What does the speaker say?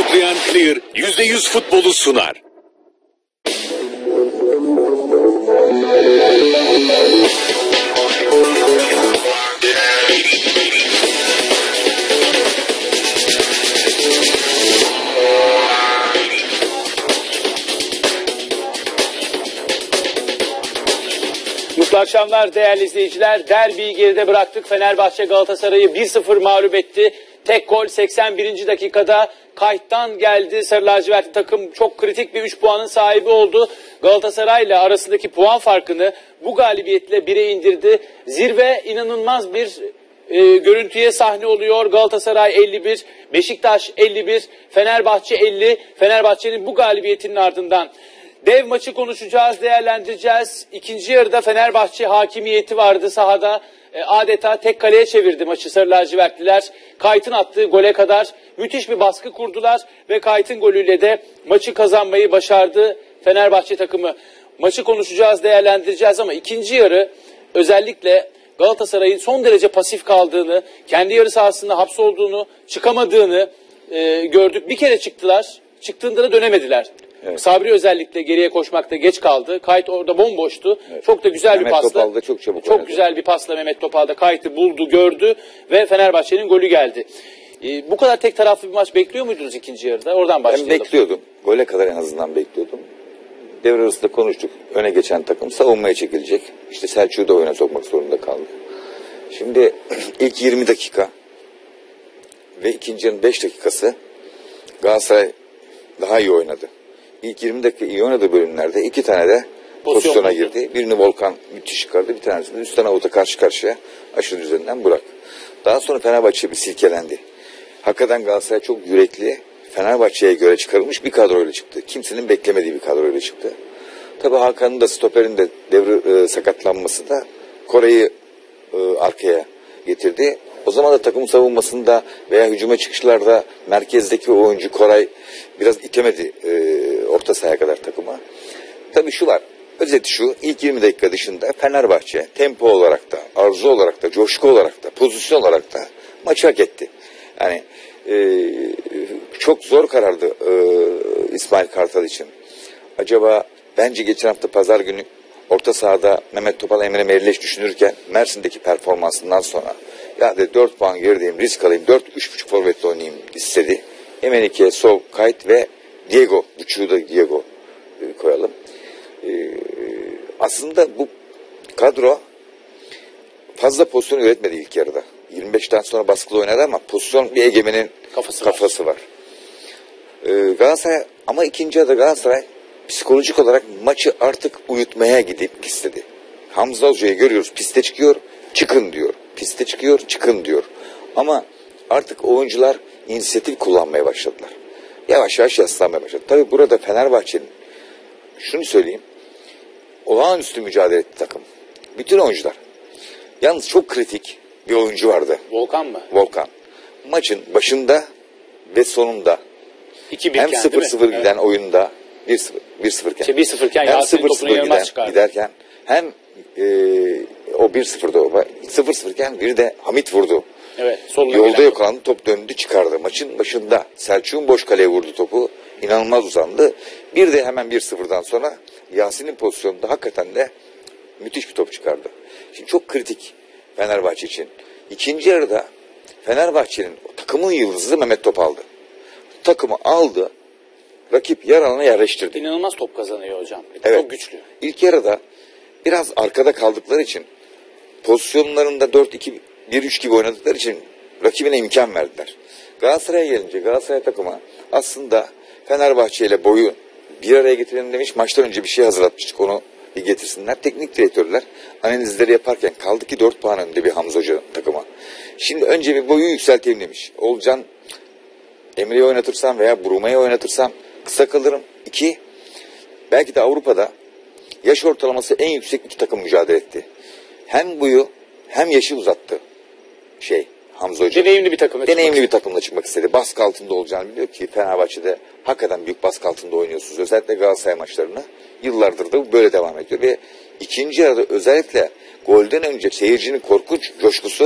tutuklayan Clear %100 futbolu sunar. Mutlu akşamlar değerli izleyiciler. Derbiyi geride bıraktık. Fenerbahçe Galatasaray'ı 1-0 mağlup etti. Tek gol 81. dakikada kayıttan geldi. Sarı lacivertli takım çok kritik bir 3 puanın sahibi oldu. Galatasaray ile arasındaki puan farkını bu galibiyetle 1'e indirdi. Zirve inanılmaz bir e, görüntüye sahne oluyor. Galatasaray 51, Beşiktaş 51, Fenerbahçe 50. Fenerbahçe'nin bu galibiyetinin ardından Dev maçı konuşacağız, değerlendireceğiz. İkinci yarıda Fenerbahçe hakimiyeti vardı sahada. E, adeta tek kaleye çevirdi maçı Sarı. Kayt'ın attığı gole kadar müthiş bir baskı kurdular ve Kayt'ın golüyle de maçı kazanmayı başardı Fenerbahçe takımı. Maçı konuşacağız, değerlendireceğiz ama ikinci yarı özellikle Galatasaray'ın son derece pasif kaldığını, kendi yarı sahasında hapsolduğunu, çıkamadığını e, gördük. Bir kere çıktılar, çıktığında da dönemediler. Sabri özellikle geriye koşmakta geç kaldı. Kayıt orada bomboştu. Çok da güzel bir Mehmet pasla. Topal da çok çabuk Çok oynadı. güzel bir pasla Mehmet Topal da Kayıt'ı buldu, gördü ve Fenerbahçe'nin golü geldi. E, bu kadar tek taraflı bir maç bekliyor muydunuz ikinci yarıda? Oradan Ben başlayalım. bekliyordum. Gole kadar en azından bekliyordum. Devre arasında konuştuk. Öne geçen takım savunmaya çekilecek. İşte Selçuk'u da oyuna sokmak zorunda kaldı. Şimdi ilk 20 dakika ve ikinci yarının 5 dakikası Galatasaray daha iyi oynadı. İlk 20 dakika iyi oynadığı bölümlerde iki tane de Pozisyon pozisyona girdi. Birini Volkan müthiş çıkardı. Bir tanesini üstten avuta karşı karşıya aşırı üzerinden bırak. Daha sonra Fenerbahçe bir silkelendi. Hakikaten Galatasaray çok yürekli, Fenerbahçe'ye göre çıkarılmış bir kadroyla çıktı. Kimsenin beklemediği bir kadroyla çıktı. Tabii Hakan'ın da stoperin de devre e, sakatlanması da Kore'yi e, arkaya getirdi. O zaman da takım savunmasında veya hücuma çıkışlarda merkezdeki oyuncu Koray biraz itemedi e, orta sahaya kadar takıma. Tabii şu var. Özeti şu. ilk 20 dakika dışında Fenerbahçe tempo olarak da, arzu olarak da, coşku olarak da, pozisyon olarak da maçı hak etti. Yani e, çok zor karardı e, İsmail Kartal için. Acaba bence geçen hafta pazar günü orta sahada Mehmet Topal Emre Merileş düşünürken Mersin'deki performansından sonra ya de 4 puan gerideyim risk alayım 4 3.5 forvetle oynayayım istedi. Emenike, Sol, Kayt ve Diego. Buçuğu da Diego e, koyalım. E, aslında bu kadro fazla pozisyon üretmedi ilk yarıda. 25'ten sonra baskılı oynadı ama pozisyon bir egemenin Kafası var. kafası var. Ee, Galatasaray ama ikinci yarıda Galatasaray psikolojik olarak maçı artık uyutmaya gidip istedi. Hamza Hoca'yı görüyoruz piste çıkıyor çıkın diyor. Piste çıkıyor çıkın diyor. Ama artık oyuncular inisiyatif kullanmaya başladılar. Yavaş yavaş yaslanmaya başladı. Tabi burada Fenerbahçe'nin şunu söyleyeyim. Olağanüstü mücadele etti takım. Bütün oyuncular. Yalnız çok kritik bir oyuncu vardı. Volkan mı? Volkan. Maçın başında ve sonunda 2-1 hem iken, değil mi? 0-0 giden oyunda 1-0 1-0 iken İşte 1-0 iken hem Yasin topunu 0-0 inanılmaz giden, giderken hem e, o 1-0'da o 0-0 iken bir de Hamit vurdu. Evet, soluna Yolda gelen. yakalandı top döndü çıkardı. Maçın başında Selçuk'un boş kaleye vurdu topu. İnanılmaz uzandı. Bir de hemen 1-0'dan sonra Yasin'in pozisyonunda hakikaten de müthiş bir top çıkardı. Şimdi çok kritik Fenerbahçe için. İkinci yarıda Fenerbahçe'nin takımın yıldızı Mehmet Topal'dı. Takımı aldı, rakip yer alana yerleştirdi. İnanılmaz top kazanıyor hocam. Evet. Çok güçlü. İlk yarıda biraz arkada kaldıkları için pozisyonlarında 4-2-1-3 gibi oynadıkları için rakibine imkan verdiler. Galatasaray'a gelince Galatasaray takımı aslında Fenerbahçe ile boyu bir araya getirelim demiş. Maçtan önce bir şey hazırlatmıştık onu getirsinler. Teknik direktörler analizleri yaparken kaldı ki 4 puan önünde bir Hamza Hoca takıma. Şimdi önce bir boyu yükselteyim demiş. Olcan Emre'yi oynatırsam veya Bruma'yı oynatırsam kısa kalırım. İki, belki de Avrupa'da yaş ortalaması en yüksek iki takım mücadele etti. Hem boyu hem yaşı uzattı şey Hamza Hoca. Deneyimli bir takım. Deneyimli bir takımla çıkmak istedi. Baskı altında olacağını biliyor ki Fenerbahçe'de hakikaten büyük baskı altında oynuyorsunuz. Özellikle Galatasaray maçlarını. Yıllardır da bu böyle devam ediyor. Ve ikinci yarıda özellikle golden önce seyircinin korkunç coşkusu